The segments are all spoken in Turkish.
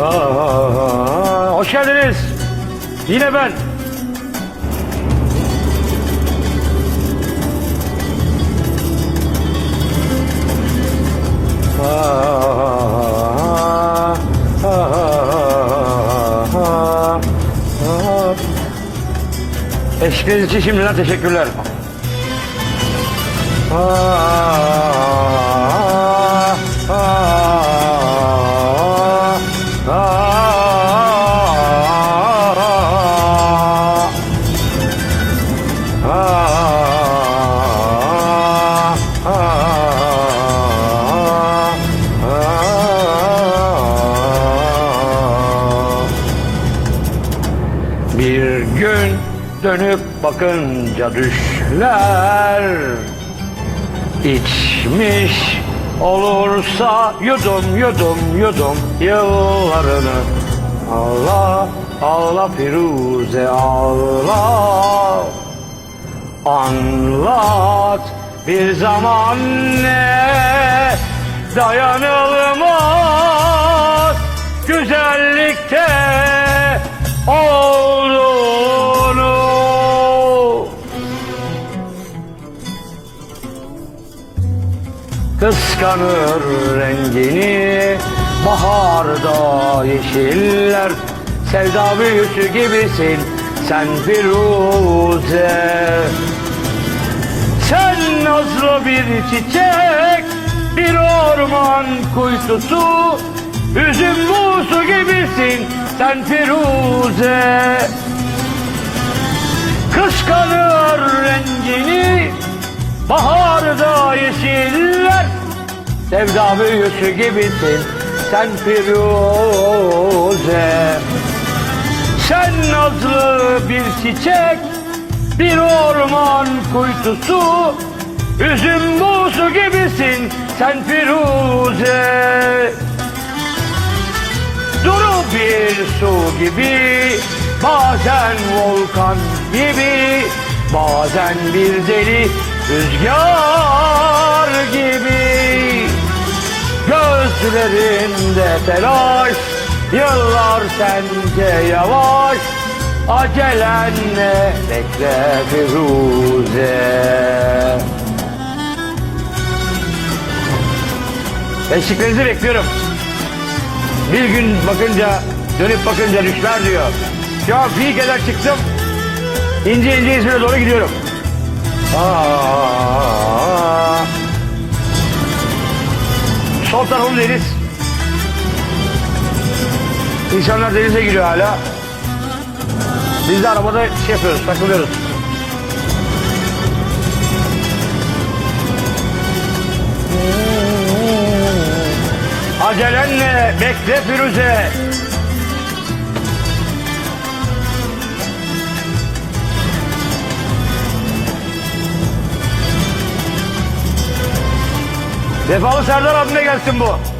Hoş geldiniz. Yine ben. Eşliğiniz için şimdiden teşekkürler. Aa, dönüp bakınca düşler içmiş olursa yudum yudum yudum yıllarını. Allah Allah Firuze Allah. Anlat bir zaman ne dayanılmaz. Güzellikte olduğunu Kıskanır rengini. Baharda yeşiller Sevda büyüsü gibisin sen Firuze. Sen nazlı bir çiçek bir orman kuytusu Üzüm buzu gibisin sen Firuze. Kıskanır rengini Baharda Sevda büyüsü gibisin Sen Firuze. Sen nazlı bir çiçek Bir orman kuytusu Üzüm buzu gibisin Sen Firuze. Duru bir su gibi Bazen volkan gibi Bazen bir deli rüzgar gibi Gözlerinde telaş Yıllar sence yavaş Acelenle bekle Firuze Eşliklerinizi bekliyorum. Bir gün bakınca, dönüp bakınca düşler diyor. Şu an bir kadar çıktım. İnce ince İzmir'e doğru gidiyorum. Aa, sol tarafım deniz. İnsanlar denize giriyor hala. Biz de arabada şey yapıyoruz, takılıyoruz. Acelenle bekle Firuze. Vefalı Serdar abime gelsin bu.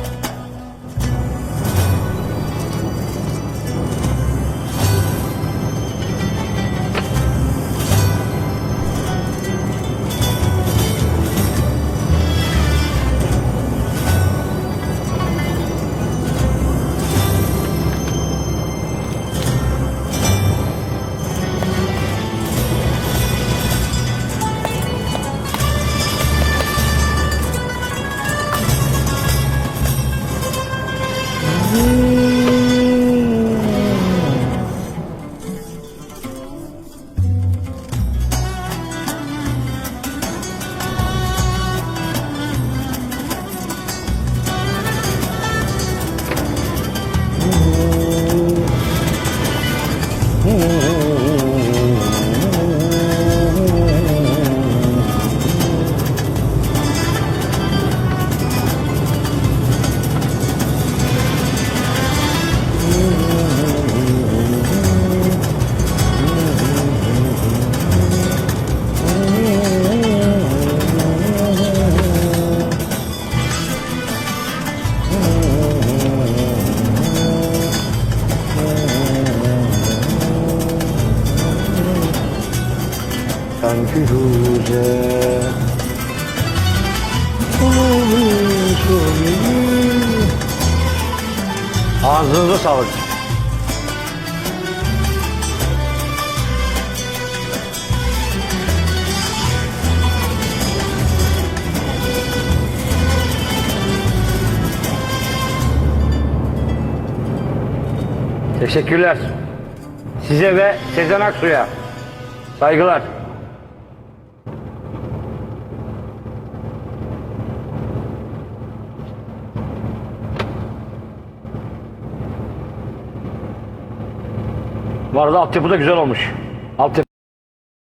Olayım Ağzınıza sağlık. Teşekkürler. Size ve Sezen Aksu'ya saygılar. Bu arada altyapı da güzel olmuş. Altyapı